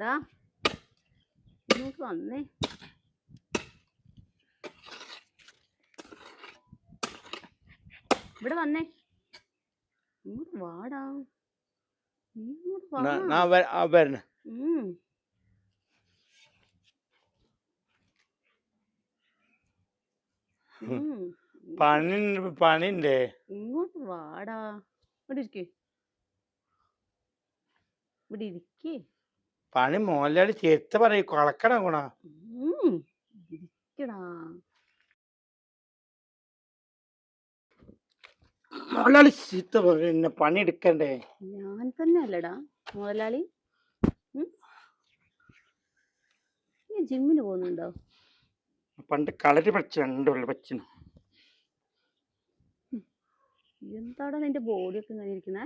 ഇതാ ഇങ്ങോട്ട് വന്നേ. ഇവിടെ വന്നേ. ഇങ്ങോട്ട് വാടാ. ഇങ്ങോട്ട് ഉം. പണി പണിണ്ടേ ഇങ്ങോട്ട് വാടാ. ഇവിടെ ഇരിക്കേ. ഇവിടെ ഇരിക്കേ. പണി മോലാളി ചേർത്ത് പറയും കൊളക്കണ ഗുണ. മോലാളി ചീത്ത പറയും പണി എടുക്കണ്ടേ ഞാൻ തന്നെ അല്ലടാ മുതലാളി? നീ ജിമ്മിന് പോകുന്നുണ്ടോ? പണ്ട് കളരി പച്ച പച്ചിന് എന്താടാ നിന്റെ ബോഡിയൊക്കെ ഇങ്ങനെ ഇരിക്കുന്നേ?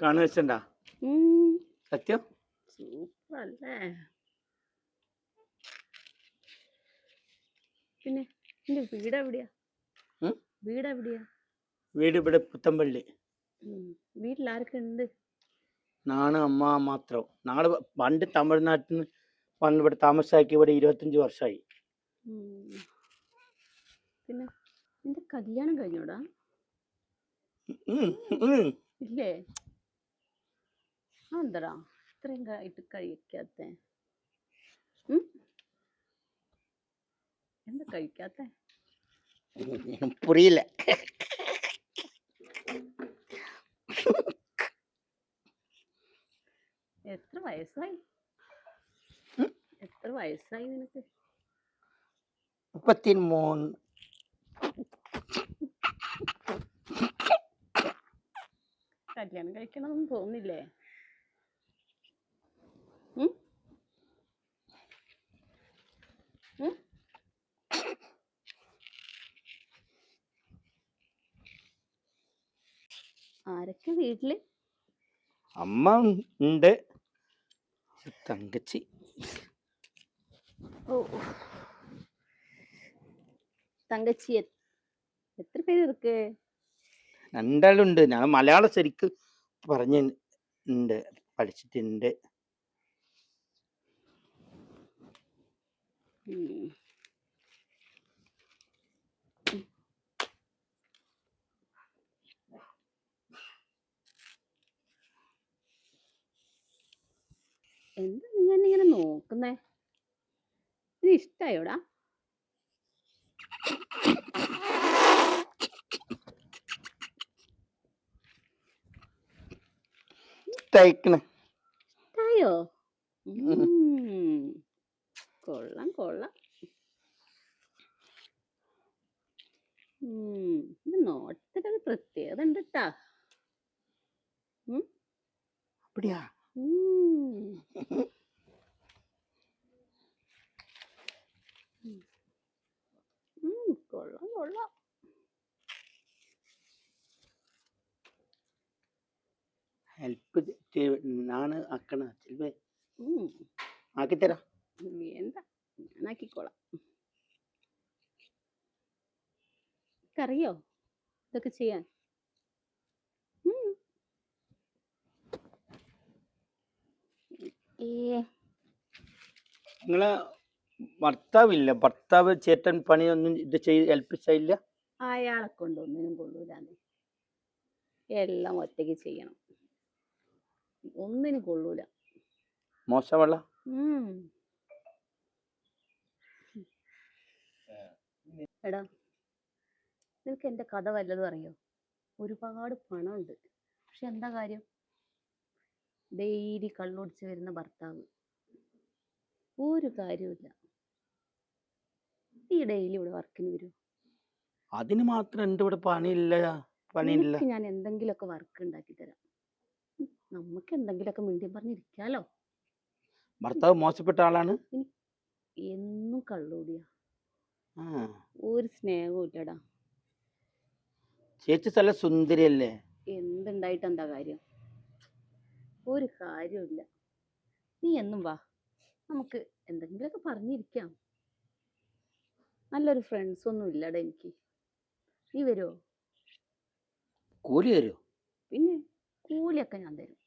കാണു വെച്ചണ്ടാ ഉം. സത്യം സൂപ്പർ അല്ലേ പിന്നെ നിന്റെ വീട് എവിടെയാ വീട് എവിടെയാ വീട് ഇവിടെ പുത്തമ്പള്ളി. വീട്ടിൽ ആരൊക്കെ നാണ് അമ്മ മാത്രം. നാളെ പണ്ട് തമിഴ്നാട്ടിൽ നിന്ന് വന്ന് ഇവിടെ താമസാക്കി ഇവിടെ ഇരുപത്തഞ്ച് വർഷമായി പിന്നെ നിന്റെ കല്യാണം കഴിഞ്ഞോടാ. ഇല്ലേ? അതെന്താടാ? ഇത്രയും ആയിട്ട് കഴിക്കാത്ത? എന്താ കഴിക്കാത്ത? പുറിയില്ല. എത്ര വയസ്സായി? എത്ര വയസ്സായി നിനക്ക്? മുപ്പത്തി മൂന്ന് കല്യാണം കഴിക്കണമെന്ന് തോന്നില്ലേ? ആരൊക്കെ വീട്ടിൽ? അമ്മ ഉണ്ട്. തങ്കച്ചി. ഓ തങ്കച്ചി എത്ര പേര് ഇருக்கு രണ്ടാളുണ്ട്. ഞാൻ മലയാളം ശരിക്കും പറഞ്ഞിട്ടുണ്ട് പഠിച്ചിട്ടുണ്ട്. എന്താ നീ എന്നെ ഇങ്ങനെ നോക്കുന്നേ? ഇത് ഇഷ്ടായോടാ. ഇഷ്ടായോ ഉം. ഉം. കൊള്ളാം കൊള്ളാം ഉം. ഇത് നോട്ടത്തിലൊരു പ്രത്യേകത ഉണ്ട് ട്ടാ அப்படியா ഉം. ഉം, കൊള്ളാം കൊള്ളാം ഹെൽപ്പ് നാണ് ആക്കണ ചെൽവേ ഉം. ആക്കിത്തരാം വേണ്ട ഞാനാക്കിക്കോളാം അറിയോ ഇതൊക്കെ ചെയ്യാൻ. ഉം. ഭർത്താവ് നിങ്ങളെ ഭർത്താവില്ല. ഭർത്താവ് ചേട്ടൻ പണിയൊന്നും ഇത് ചെയ്ത് ഏൽപ്പിച്ചില്ല അയാളെ കൊണ്ട് ഒന്നിനും കൊള്ളൂലാന്ന്. എല്ലാം ഒറ്റയ്ക്ക് ചെയ്യണം. ഒന്നിനും കൊള്ളൂല. മോശമുള്ള ഉം. എടാ. നിനക്ക് എന്റെ കഥ വല്ലതും അറിയോ? ഒരുപാട് പണമുണ്ട്. പക്ഷെ എന്താ കാര്യം? ഡെയിലി കള്ളൊടിച്ച് വരുന്ന ഭർത്താവ്. ഒരു കാര്യമില്ല ഈ ഡെയിലി ഇവിടെ വർക്കിന് വരും അതിന് മാത്രം എന്റെ ഇവിടെ പണിയില്ല? പണിയില്ല. ഞാൻ എന്തെങ്കിലുമൊക്കെ വർക്ക് ഉണ്ടാക്കി തരാം. നമുക്ക് എന്തെങ്കിലുമൊക്കെ മിണ്ടിയും പറഞ്ഞിരിക്കാലോ ഭർത്താവ് മോശപ്പെട്ട ആളാണ്? എന്നും കള്ളുകൂടിയാ ആ. ഒരു സ്നേഹവും ഇല്ലടാ ചേച്ചി സ്ഥല സുന്ദരിയല്ലേ? എന്തുണ്ടായിട്ട് എന്താ കാര്യം? ഒരു കാര്യമില്ല നീ എന്നും വാ. നമുക്ക് എന്തെങ്കിലുമൊക്കെ പറഞ്ഞിരിക്കാം. നല്ലൊരു ഫ്രണ്ട്സ് ഒന്നും ഇല്ലടാ എനിക്ക്. നീ വരുമോ കൂലി തരുമോ പിന്നെ കൂലിയൊക്കെ ഞാൻ തരും.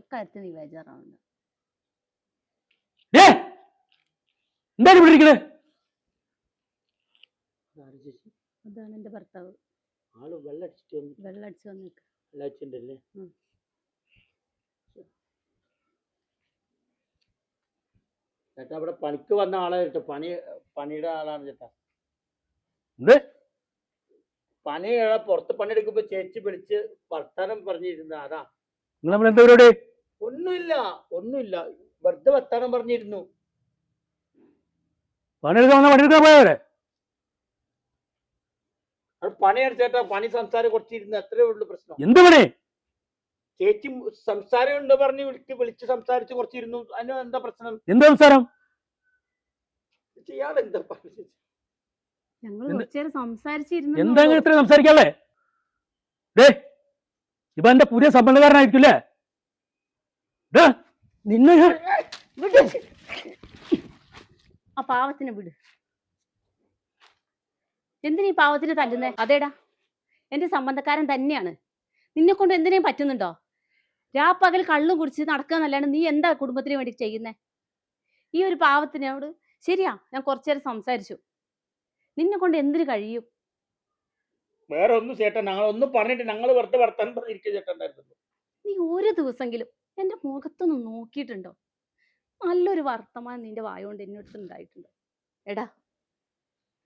അക്കാര്യത്തിൽ നീ ബേജാറാവണ്ട. ഏ എന്താണ് ഇവിടെ ഇരിക്കണേ? അതാണ് എന്റെ ഭർത്താവ്. ആൾ വെള്ളടിച്ചിട്ട് വന്നു വെള്ളടിച്ച് വന്നേക്ക്. വെള്ളം ചേട്ടാ അവിടെ പണിക്ക് വന്ന ആളെ ചേട്ടാ. പണി പണിയുടെ ആളാണ് ചേട്ടാ. എന്ത്? പണി പുറത്ത് പണിയെടുക്കുമ്പോ ചേച്ചി വിളിച്ച് വർത്താനം പറഞ്ഞിരുന്ന. അതാ. നിങ്ങൾ നമ്മൾ എന്താ പരിപാടി? ഒന്നുമില്ല. ഒന്നുമില്ല. വെറുതെ വർത്താനം പറഞ്ഞിരുന്നു. പണിയെടുക്കാൻ വന്ന പണിയെടുക്കാൻ പോയവരെ? ചേട്ടാ പണി സംസാരം കുറച്ചിരുന്നു അത്രേ ഉള്ളു പ്രശ്നം. എന്ത് പണി? ചേച്ചി സംസാരം ഉണ്ട് പറഞ്ഞ് വിളിച്ച് വിളിച്ച് സംസാരിച്ച് കുറച്ചിരുന്നു അതിന് എന്താ പ്രശ്നം? എന്ത് സംസാരം? ഇയാൾ എന്താ പറഞ്ഞു ഞങ്ങൾ? സംസാരിച്ചിരുന്നു എന്താ ഇങ്ങനെ ഇത്ര സംസാരിക്കാല്ലേ ഡേ ഇപ്പൊ എന്റെ പുതിയ സമ്മതക്കാരനായിരിക്കില്ലേ ഡേ, നിന്നെ വിട്. ആ പാവത്തിനെ വിട്. എന്തിനാ പാവത്തിന് തല്ലുന്നേ? അതേടാ എന്റെ സംബന്ധക്കാരൻ തന്നെയാണ്. നിന്നെ കൊണ്ട് എന്തിനേം പറ്റുന്നുണ്ടോ? രാപ്പകൽ കള്ളും കുടിച്ച് നടക്കുക എന്നല്ലാണ്ട് നീ എന്താ കുടുംബത്തിന് വേണ്ടി ചെയ്യുന്നേ? ഈ ഒരു പാവത്തിനോട് ശരിയാ ഞാൻ കുറച്ചു നേരം സംസാരിച്ചു. നിന്നെ കൊണ്ട് എന്തിനു കഴിയും? വേറെ ഒന്നും ചേട്ടൻ ഞങ്ങൾ ഒന്നും പറഞ്ഞിട്ട് ഞങ്ങൾ വെറുതെ വർത്താനം പറഞ്ഞിരിക്കുക ചേട്ടൻ നീ ഒരു ദിവസമെങ്കിലും എന്റെ മുഖത്തൊന്നും നോക്കിയിട്ടുണ്ടോ? നല്ലൊരു വർത്തമാനം നിന്റെ വായോണ്ട് എന്നോട് ഉണ്ടായിട്ടുണ്ട്. എടാ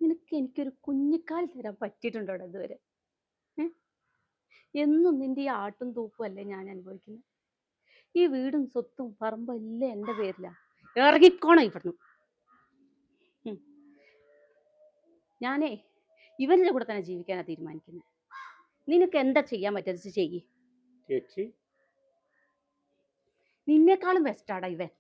നിനക്ക് എനിക്കൊരു കുഞ്ഞിക്കാൽ തരാൻ പറ്റിയിട്ടുണ്ടോടാ ഇതുവരെ? എന്നും നിന്റെ ഈ ആട്ടും തൂപ്പും അല്ലേ ഞാൻ അനുഭവിക്കുന്നത് ഈ വീടും സ്വത്തും പറമ്പും എല്ലാം എന്റെ പേരിലാ. ഇറങ്ങിക്കോണം ഇവിടുന്ന്. ഞാനേ ഇവരുടെ കൂടെ തന്നെ ജീവിക്കാനാണ് തീരുമാനിക്കുന്നത് നിനക്ക് എന്താ ചെയ്യാൻ പറ്റുന്നത് ചെയ്യ്. നിന്നേക്കാളും ബെസ്റ്റാടാ ഇവൻ.